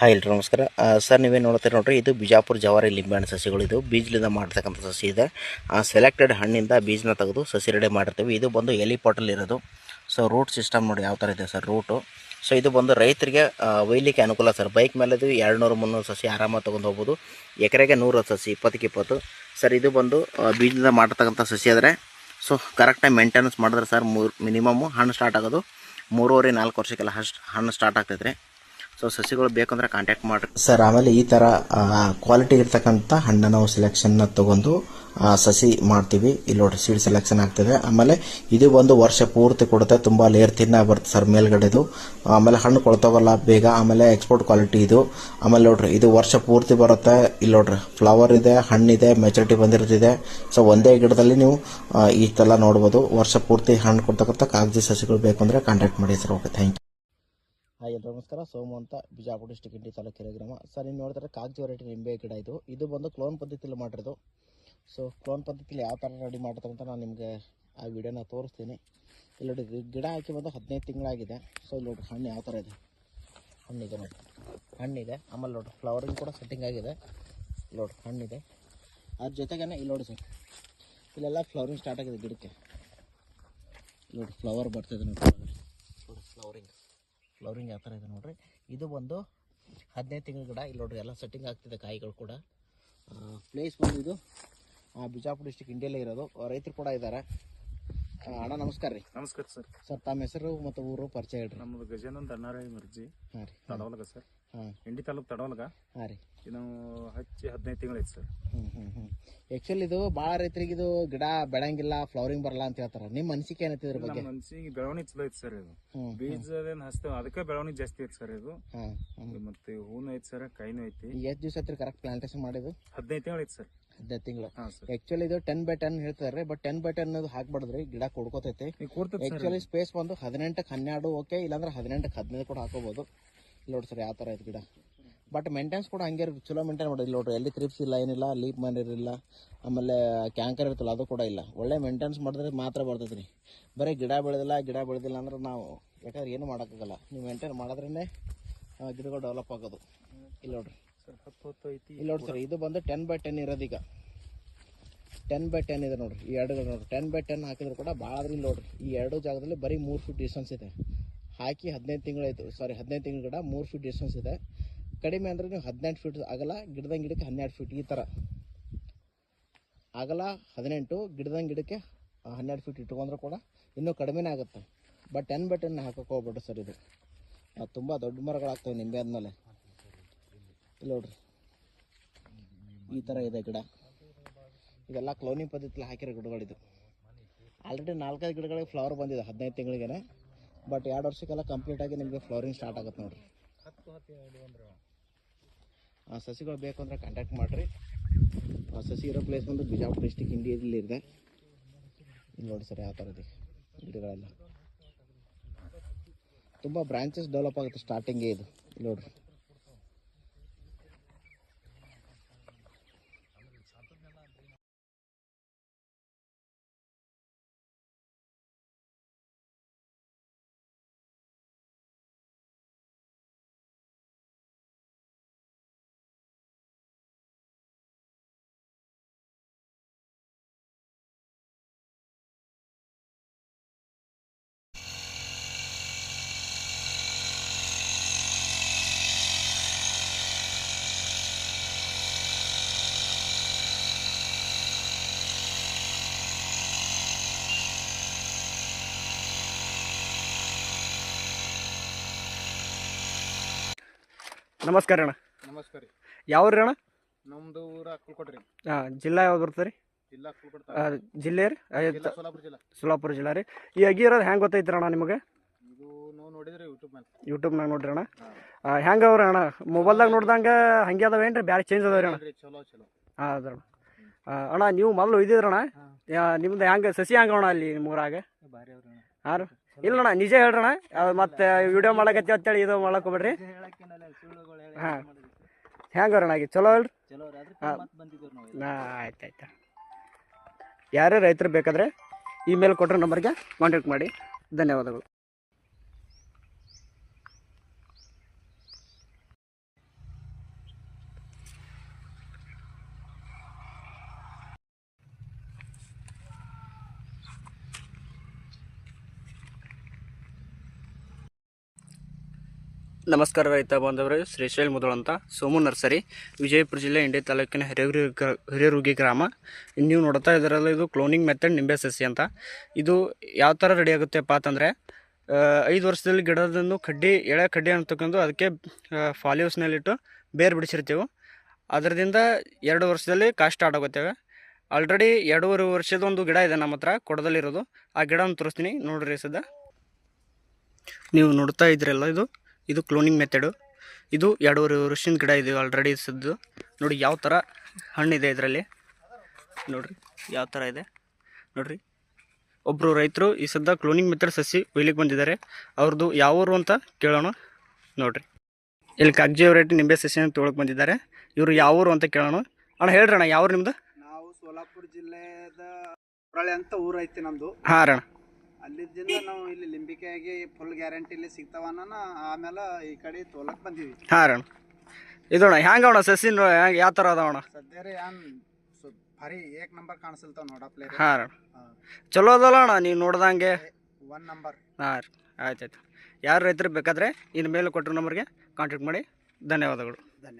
Hi ಎಲ್ರಿ ನಮಸ್ಕಾರ. Sir ನೀವೇನು ನೋಡ್ತೀರಿ ನೋಡ್ರಿ ಇದು ಬಿಜಾಪುರ ಜವಾರಿ ಲಿಂಬೆಹಣ್ಣು ಸಸಿಗಳು ಇದು. ಬೀಜದಿಂದ ಮಾಡ್ತಕ್ಕಂಥ ಸಸಿ ಇದೆ. ಸೆಲೆಕ್ಟೆಡ್ ಹಣ್ಣಿಂದ ಬೀಜನ ತೆಗೆದು ಸಸಿ ರೆಡಿ ಮಾಡಿರ್ತೀವಿ. ಇದು ಬಂದು ಎಲಿ ಪಾಟಲ್ಲಿ ಇರೋದು. ಸೊ ರೂಟ್ ಸಿಸ್ಟಮ್ ನೋಡಿ ಯಾವ ಥರ ಇದೆ ಸರ್ ರೂಟು ಸೊ ಇದು ಬಂದು ರೈತರಿಗೆ ಆ, ಒಯ್ಲಿಕ್ಕೆ ಅನುಕೂಲ ಸರ್. ಬೈಕ್ ಮೇಲೆ ಇದು ಎರಡು ನೂರು ಮುನ್ನೂರು ಸಸಿ ಆರಾಮಾಗಿ ತೊಗೊಂಡು ಹೋಗ್ಬೋದು. ಎಕರೆಗೆ ನೂರು ಸಸಿ ಇಪ್ಪತ್ತಕ್ಕೆ ಇಪ್ಪತ್ತು. ಸರ್ ಇದು ಬಂದು ಬೀಜದಿಂದ ಮಾಡಿರ್ತಕ್ಕಂಥ ಸಸಿ ಆದರೆ ಸೊ ಕರೆಕ್ಟಾಗಿ ಮೇಂಟೆನೆನ್ಸ್ ಮಾಡಿದ್ರೆ ಸರ್ ಮೂರು ಮಿನಿಮಮ್ಮು ಹಣ್ಣು ಸ್ಟಾರ್ಟ್ ಆಗೋದು ಮೂರುವರೆ ನಾಲ್ಕು ವರ್ಷಕ್ಕೆಲ್ಲ ಹಣ್ಣು ಹಣ್ಣು ಸ್ಟಾರ್ಟ್ ಆಗ್ತೈತೆ ಸೊ ಸಸಿಗಳು ಬೇಕಂದ್ರೆ ಕಾಂಟ್ಯಾಕ್ಟ್ ಮಾಡ್ರಿ. ಸರ್ ಆಮೇಲೆ ಈ ಥರ ಕ್ವಾಲಿಟಿ ಇರ್ತಕ್ಕಂಥ ಹಣ್ಣನ್ನು ನಾವು ಸೆಲೆಕ್ಷನ್ನ ತಗೊಂಡು ಸಸಿ ಮಾಡ್ತೀವಿ. ಇಲ್ಲಿ ನೋಡ್ರಿ ಸೀಡ್ ಸೆಲೆಕ್ಷನ್ ಆಗ್ತದೆ. ಆಮೇಲೆ ಇದು ಒಂದು ವರ್ಷ ಪೂರ್ತಿ ಕೊಡುತ್ತೆ. ತುಂಬ ಲೇರ್ ತಿನ್ನ ಬರುತ್ತೆ ಸರ್ ಮೇಲ್ಗಡೆದು. ಆಮೇಲೆ ಹಣ್ಣು ಕೊಡ್ತಾವಲ್ಲ ಬೇಗ, ಆಮೇಲೆ ಎಕ್ಸ್ಪೋರ್ಟ್ ಕ್ವಾಲಿಟಿ ಇದು. ಆಮೇಲೆ ನೋಡ್ರಿ, ಇದು ವರ್ಷ ಪೂರ್ತಿ ಬರುತ್ತೆ. ಇಲ್ಲಿ ನೋಡ್ರಿ ಫ್ಲವರ್ ಇದೆ, ಹಣ್ಣಿದೆ ಮೆಚುರಿಟಿ ಬಂದಿರ್ತಿದೆ. ಸೊ ಒಂದೇ ಗಿಡದಲ್ಲಿ ನೀವು ಈ ಥರ ನೋಡ್ಬೋದು. ವರ್ಷ ಪೂರ್ತಿ ಹಣ್ಣು ಕೊಡ್ತಕ್ಕಂಥ ಕಾಗಜಿ ಸಸಿಗಳು ಬೇಕು ಅಂದರೆ ಕಾಂಟ್ಯಾಕ್ಟ್ ಮಾಡಿ sir okay thank you hi ಎಲ್ಲರೂ ನಮಸ್ಕಾರ ಸೋಮು ಅಂತ ಬಿಜಾಪುರ ಡಿಸ್ಟಿಕ್ ಇಂಡಿ ತಾಲೂಕು ಗ್ರಾಮ. ಸರ್, ನೀವು ನೋಡಿದ್ರೆ ಕಾಗಜಿ ವೆರೈಟಿ ನಿಂಬೆ ಗಿಡ ಇದು. ಇದು ಬಂದು ಕ್ಲೋನ್ ಪದ್ಧತಿಯಲ್ಲಿ ಮಾಡಿರೋದು. ಸೊ ಕ್ಲೋನ್ ಪದ್ಧತಿಯಲ್ಲಿ ಯಾವ ಥರ ರೆಡಿ ಮಾಡ್ತಾರೆ ಅಂತ ನಾನು ನಿಮಗೆ ಆ ವಿಡಿಯೋನ ತೋರಿಸ್ತೀನಿ. ಇಲ್ಲಿ ನೋಡಿ ಗಿಡ ಹಾಕಿ ಬಂದು ಹದಿನೈದು ತಿಂಗಳಾಗಿದೆ. ಸೊ ಇಲ್ಲಿ ನೋಡಿ ಹಣ್ಣು ಯಾವ ಥರ ಇದೆ. ಹಣ್ಣಿದೆ ನೋಡಿ. ಹಣ್ಣಿದೆ. ಆಮೇಲೆ ನೋಡಿರಿ ಫ್ಲವರಿಂಗ್ ಕೂಡ ಸೆಟ್ಟಿಂಗ್ ಆಗಿದೆ. ನೋಡಿ ಹಣ್ಣಿದೆ. ಅದ್ರ ಜೊತೆಗೇನೆ ಇಲ್ಲಿ ನೋಡಿ ಸರ್, ಇಲ್ಲೆಲ್ಲ ಫ್ಲವರಿಂಗ್ ಸ್ಟಾರ್ಟ್ ಆಗಿದೆ ಗಿಡಕ್ಕೆ. ನೋಡಿ ಫ್ಲವರ್ ಬರ್ತಿದೆ ನೋಡಿ. ಫ್ಲವರಿಂಗ್ ಫ್ಲವರಿಂಗ್ ಯಾವ ಥರ ಇದೆ ನೋಡ್ರಿ. ಇದು ಬಂದು ಹದಿನೈದು ತಿಂಗಳ ಗಿಡ. ಇಲ್ಲಿ ನೋಡ್ರಿ ಎಲ್ಲ ಸೆಟ್ಟಿಂಗ್ ಆಗ್ತಿದೆ ಕಾಯಿಗಳು ಕೂಡ. ಪ್ಲೇಸ್ ಬಂದು ಇದು ಬಿಜಾಪುರ ಡಿಸ್ಟಿಕ್ ಇಂಡಿಯಲ್ಲೇ ಇರೋದು. ರೈತರು ಕೂಡ ಇದ್ದಾರೆ ಅಣ್ಣ ನಮಸ್ಕಾರ ರೀ. ನಮಸ್ಕಾರ ಸರ್. ಸರ್ ತಮ್ಮ ಹೆಸರು ಮತ್ತು ಊರು ಪರಿಚಯ ಹೇಳ್ರಿ. ನಮ್ಮದು ಗಜಾನಂದ್ ಅಣ್ಣಾರಾಯಿ ಮರ್ಜಿ. ಹಾಂ ರೀ. ಸರ್. ಇಂಡಿ ತಾಲೂಕು ತಡವಲ್ಗ? ಹಾಂ ರೀ. ಇದು ಹಚ್ಚಿ ಹದಿನೈದು ಆಯ್ತು ಸರ್. ಹ್ಞೂ ಹ್ಞೂ ಹ್ಞೂ ಆ್ಯಕ್ಚುಲಿ ಇದು ಭಾಳ ರೈತರಿಗೆ ಇದು ಗಿಡ ಬೆಳಂಗಿಲ್ಲ ಫ್ಲವರಿಂಗ್ ಬರಲ್ಲ ಅಂತ ಹೇಳ್ತಾರೆ. ನಿಮ್ಮ ಅನಿಸಿಕೆ ಏನೈತಿ ಇದ್ರ ಬಗ್ಗೆ? ಮನ್ಸಿಗೆ ಬೆಳವಣಿಗೆ ಚಲೋ ಐತಿ ಸರ್ ಇದು. ಬೀಜದೇನು ಹಸ್ತೇವೆ ಅದಕ್ಕೆ ಬೆಳವಣಿಗೆ ಜಾಸ್ತಿ ಐತಿ ಸರ್ ಇದು. ಹಾಂ ಮತ್ತೆ ಹೂನು ಐತೆ ಸರ್ ಕೈನೂ ಐತಿ. ಎಷ್ಟು ದಿವಸ ಐತ್ರಿ ಕರೆಕ್ಟ್ ಪ್ಲಾಂಟೇಶನ್ ಮಾಡಿದ್ದು? ಹದಿನೈದು ತಿಂಗಳು ಐತಿ ಸರ್. ಹದಿನೈದು ತಿಂಗಳು. ಆ್ಯಕ್ಚುಲಿ ಇದು ಟೆನ್ ಬೈ ಟೆನ್ ಹೇಳ್ತಾರೆ ಬಟ್ ಟೆನ್ ಬೈ ಟೆನ್ ಹಾಕ್ಬಾರ್ದ್ರಿ ಗಿಡ ಕೊಡ್ಕೋತೈತಿ. ಆ್ಯಕ್ಚುಲಿ ಸ್ಪೇಸ್ ಬಂದು ಹದಿನೆಂಟಕ್ಕೆ ಹನ್ನೆರಡು ಓಕೆ ಇಲ್ಲಾಂದ್ರೆ ಹದಿನೆಂಟಕ್ಕೆ ಹದಿನೈದು ಕೂಡ ಹಾಕೋಬೋದು. ಇಲ್ಲಿ ನೋಡಿ ಸರ್ ಯಾವ ಥರ ಐತೆ ಗಿಡ. ಬಟ್ ಮೇಂಟೆನ್ಸ್ ಕೂಡ ಹಂಗೆ ಚಲೋ ಮೇಂಟೈನ್ ಮಾಡಿ ಇಲ್ಲಿ ನೋಡ್ರಿ ಎಲ್ಲಿ ಕ್ರಿಪ್ಸ್ ಇಲ್ಲ ಏನಿಲ್ಲ ಲೀಪ್ ಮಾರಿ ಇರಲಿಲ್ಲ ಆಮೇಲೆ ಕ್ಯಾಂಕರ್ ಇರ್ತಲ್ಲ ಅದು ಕೂಡ ಇಲ್ಲ. ಒಳ್ಳೆ ಮೇಂಟೆನ್ಸ್ ಮಾಡಿದ್ರೆ ಮಾತ್ರ ಬರ್ತೈತೆ ರೀ ಬರೀ ಗಿಡ ಬೆಳೆದಿಲ್ಲ ಗಿಡ ಬೆಳೆದಿಲ್ಲ ಅಂದ್ರೆ ನಾವು ಯಾಕಂದ್ರೆ ಏನು ಮಾಡೋಕ್ಕಾಗಲ್ಲ. ನೀವು ಮೇಂಟೈನ್ ಮಾಡಿದ್ರೇ ಗಿಡಗಳು ಡೆವಲಪ್ ಆಗೋದು. ಇಲ್ಲಿ ನೋಡ್ರಿ. ಇಲ್ಲಿ ನೋಡಿ ಸರ್ ಇದು ಬಂದು ಟೆನ್ ಬೈ ಟೆನ್ ಇರೋದೀಗ ಟೆನ್ ಬೈ ಟೆನ್ ಇದೆ ನೋಡ್ರಿ ಈ ಎರಡು ನೋಡ್ರಿ. ಟೆನ್ ಬೈ ಟೆನ್ ಹಾಕಿದ್ರು ಕೂಡ ಭಾಳ ಆದ್ರೆ ಇಲ್ಲಿ ನೋಡ್ರಿ ಈ ಎರಡು ಜಾಗದಲ್ಲಿ ಬರೀ ಮೂರು ಫೀಟ್ ಡಿಸ್ಟೆನ್ಸ್ ಇದೆ. ಹಾಕಿ ಹದಿನೈದು ತಿಂಗಳಾಯ್ತು ಸಾರಿ ಹದಿನೈದು ತಿಂಗಳ ಗಿಡ, ಮೂರು ಫೀಟ್ ಡಿಸ್ಟೆನ್ಸ್ ಇದೆ. ಕಡಿಮೆ ಅಂದರೆ ನೀವು ಹದಿನೆಂಟು ಫೀಟ್ ಆಗಲ್ಲ, ಗಿಡದಂಗೆ ಗಿಡಕ್ಕೆ ಹನ್ನೆರಡು ಫೀಟ್ ಈ ಥರ ಆಗಲ್ಲ, ಹದಿನೆಂಟು, ಗಿಡದಂಗೆ ಗಿಡಕ್ಕೆ ಹನ್ನೆರಡು ಫೀಟ್ ಇಟ್ಕೊಂಡ್ರೆ ಕೂಡ ಇನ್ನೂ ಕಡಿಮೆನೇ ಆಗುತ್ತೆ. ಬಟ್ ಟೆನ್ ಬೈ ಟೆನ್ ಹಾಕಕ್ಕೆ ಹೋಗ್ಬೇಡ್ರಿ ಸರ್ ಇದು. ತುಂಬ ದೊಡ್ಡ ಮರಗಳಾಗ್ತವೆ ನಿಂಬೆ ಆದಮೇಲೆ ಇಲ್ಲ ನೋಡ್ರಿ. ಈ ಥರ ಇದೆ ಗಿಡ. ಇದೆಲ್ಲ ಕ್ಲೋನಿಂಗ್ ಪದ್ಧತಿಯಲ್ಲಿ ಹಾಕಿರೋ ಗಿಡಗಳಿದು. ಆಲ್ರೆಡಿ ನಾಲ್ಕೈದು ಗಿಡಗಳಿಗೆ ಫ್ಲವರ್ ಬಂದಿದೆ ಹದಿನೈದು ತಿಂಗಳಿಗೆನೆ. ಬಟ್ ಎರಡು ವರ್ಷಕ್ಕೆಲ್ಲ ಕಂಪ್ಲೀಟ್ ಆಗಿ ನಿಮಗೆ ಫ್ಲೋರಿಂಗ್ ಸ್ಟಾರ್ಟ್ ಆಗುತ್ತೆ ನೋಡ್ರಿ. ಸಸಿಗಳು ಬೇಕು ಅಂದರೆ ಕಾಂಟ್ಯಾಕ್ಟ್ ಮಾಡಿರಿ. ಸಸಿ ಇರೋ ಪ್ಲೇಸ್ ಬಂದು ಬಿಜಾಪುರ ಡಿಸ್ಟಿಕ್ ಇಲ್ಲಿ ನೋಡಿ ಸರ್ ಯಾವ ಥರದ್ದು ಗಿಡಗಳೆಲ್ಲ. ತುಂಬ ಬ್ರಾಂಚಸ್ ಡೆವಲಪ್ ಆಗುತ್ತೆ ಸ್ಟಾರ್ಟಿಂಗೇ ಇದು. ನೋಡ್ರಿ. ನಮಸ್ಕಾರ ಅಣ್ಣ. ನಮಸ್ಕಾರ ರೀ. ಯಾವ್ರಿ ಅಣ್ಣ? ನಮ್ದು ಊರ ಅಕ್ಕಲ್ಕೊಟ್ರಿ. ಹಾಂ ಜಿಲ್ಲಾ ಯಾವ್ದು ಬರ್ತದೆ ರೀ? ಜಿಲ್ಲಾ ಆ, ಜಿಲ್ಲೆ ರೀ? ಆ, ಜಿಲ್ಲಾ ಸೋಲಾಪುರ ಜಿಲ್ಲಾ. ಸೋಲಾಪುರ ಜಿಲ್ಲಾ ರೀ. ಈ ಅಗಿ ಇರೋದು ಹೆಂಗೆ ಗೊತ್ತೈತ್ರಿ ಅಣ್ಣ ನಿಮಗೆ? ಇದು ನಾವು ನೋಡಿದ್ರಿ ಯೂಟ್ಯೂಬ್ ಮೇಲೆ ಯೂಟ್ಯೂಬ್ನಾಗ ನೋಡ್ರಿ ಅಣ್ಣ. ಹೆಂಗೆ ಅವ್ರಿ ಅಣ್ಣ? ಮೊಬೈಲ್ದಾಗ ನೋಡ್ದಂಗೆ ಹಂಗೆ ಅದಾವ ಏನ್ರಿ? ರೀ ಬ್ಯಾರೆ ಚೇಂಜ್ ಅದಾವ್ರಿ ರೀ ಅಣ್ಣ. ನೋಡ್ರಿ ಚಲೋ ಚಲೋ. ಹಾಂ ಅಣ್ಣ. ನೀವು ಮೊದಲು ಒಯ್ದಿದ್ರಣ್ಣ ನಿಮ್ದು ಹೆಂಗೆ ಸಸಿ ಹೆಂಗೆ ಅಣ್ಣ ಅಲ್ಲಿ ನಿಮ್ಮ ಊರಾಗ? ಭಾರಿ ಅವ್ರಿ ಹಾಂ ರೀ ಇಲ್ಲ ಅಣ್ಣ ನಿಜ ಹೇಳ್ರಣ ಮತ್ತೆ ವಿಡಿಯೋ ಮಾಡಕತ್ತಿ ಅಂತೇಳಿ ಇದು ಮಾಡಕ್ ಹೋಗ್ಬೇಡ್ರಿ. ಹಾಂ. ಅಣ್ಣ ಆಗಿ? ಚಲೋ ಅಲ್ರಿ? ಹಾಂ. ಆಯ್ತು ಆಯ್ತು. ಯಾರೇ ರೈತರು ಬೇಕಾದರೆ ಇಮೇಲ್ ಕೊಟ್ಟರೆ ನಂಬರ್ಗೆ ಕಾಂಟ್ಯಾಕ್ಟ್ ಮಾಡಿ. ಧನ್ಯವಾದಗಳು. ನಮಸ್ಕಾರ ರೈತ ಬಾಂಧವರು ಶ್ರೀಶೈಲ್ ಮುದಳ ಅಂತ, ಸೋಮು ನರ್ಸರಿ, ವಿಜಯಪುರ ಜಿಲ್ಲೆ ಇಂಡಿ ತಾಲೂಕಿನ ಹಿರಿಯರು ಹಿರಿಯರುಗಿ ಗ್ರಾಮ. ನೀವು ನೋಡ್ತಾ ಇದ್ದೀರಲ್ಲ ಇದು ಕ್ಲೋನಿಂಗ್ ಮೆಥಡ್ ನಿಂಬೆ ಸಸಿ ಅಂತ. ಇದು ಯಾವ ಥರ ರೆಡಿ ಆಗುತ್ತೆಪ್ಪ ಅಂತಂದರೆ ಐದು ವರ್ಷದಲ್ಲಿ ಗಿಡದನ್ನು ಕಡ್ಡಿ, ಎಳೆ ಕಡ್ಡಿ ಅಂತಕ್ಕಂದು ಅದಕ್ಕೆ ಫಾಲಿಯೋಸ್ನಲ್ಲಿಟ್ಟು ಬೇರು ಬಿಡಿಸಿರ್ತೀವಿ. ಅದರಿಂದ ಎರಡು ವರ್ಷದಲ್ಲಿ ಕಾಸ್ಟ್ ಸ್ಟಾರ್ಟ್ ಆಗುತ್ತೇವೆ ಆಲ್ರೆಡಿ ಎರಡೂವರೆ ವರ್ಷದ ಒಂದು ಗಿಡ ಇದೆ ನಮ್ಮ ಹತ್ರ, ಕೊಡದಲ್ಲಿರೋದು. ಆ ಗಿಡವನ್ನು ತೋರಿಸ್ತೀನಿ. ನೋಡ್ರಿ ಸದ ನೀವು ನೋಡ್ತಾ ಇದ್ರಲ್ಲ ಇದು. ಇದು ಕ್ಲೋನಿಂಗ್ ಮೆಥಡು ಇದು ಎರಡೂವರೆ ವರ್ಷದ ಗಿಡ ಇದು ಆಲ್ರೆಡಿ ಸದ್ದು. ನೋಡಿ ಯಾವ ಥರ ಹಣ್ಣಿದೆ ಇದರಲ್ಲಿ. ನೋಡ್ರಿ ಯಾವ ಥರ ಇದೆ. ನೋಡ್ರಿ. ಒಬ್ಬರು ರೈತರು ಈ ಸದ್ದ ಕ್ಲೋನಿಂಗ್ ಮೆಥಡ್ ಸಸಿ ಒಯ್ಲಿಕ್ಕೆ ಬಂದಿದ್ದಾರೆ. ಅವ್ರದ್ದು ಯಾವರು ಅಂತ ಕೇಳೋಣ. ನೋಡ್ರಿ. ಇಲ್ಲಿ ಕಾಗಜಿ ವೆರೈಟಿ ನಿಂಬೆ ಸಸಿಯನ್ನು ತೊಗೊಳಕ್ಕೆ ಬಂದಿದ್ದಾರೆ. ಇವರು ಯಾವ ಊರು ಅಂತ ಕೇಳೋಣ. ಅಣ್ಣ ಹೇಳ್ರಣ್ಣ ಯಾವ ನಿಮ್ದು? ನಾವು ಸೋಲಾಪುರ ಜಿಲ್ಲೆದ ಅಂತ ಊರು ಐತಿ ನಮ್ದು. ಹಾಂ ಅಣ್ಣ. ಅಲ್ಲಿದ್ದಿಂದ ನಾವು ಇಲ್ಲಿ ಲಿಂಬಿಕಾಯಿಗೆ ಫುಲ್ ಗ್ಯಾರಂಟಿಲಿ ಸಿಗ್ತಾವನ್ನ ಆಮೇಲೆ ಈ ಕಡೆ ತೋಲಕ್ ಬಂದೀವಿ. ಹಾಂ ಅಣ್ಣ. ಇದಣ್ಣ ಹ್ಯಾಂಗ ಅಣ್ಣ ಸಸಿ ಯಾವ ಥರ ಅದಾವ ಅಣ್ಣ? ಸದ್ಯ ರೀ ಏನ್ ಸು- ಭಾರಿ ಏಕ್ ನಂಬರ್ ಕಾಣಿಸಲ್ತಾವ ನೋಡಪ್ಲೆ ಹಾಂ ಅಣ್ಣ. ಚಲೋ ಅದಲ್ಲ ಅಣ್ಣ ನೀವು ನೋಡ್ದಂಗೆ? ಒನ್ ನಂಬರ್ ಹಾಂ ರೀ ಆಯ್ತು ಆಯ್ತು. ಯಾರು ರೈತರು ಬೇಕಾದರೆ ಇನ್ನು ಮೇಲೆ ಕೊಟ್ಟರು ನಂಬರ್ಗೆ ಕಾಂಟ್ಯಾಕ್ಟ್ ಮಾಡಿ. ಧನ್ಯವಾದಗಳು. ಧನ್ಯವಾದ.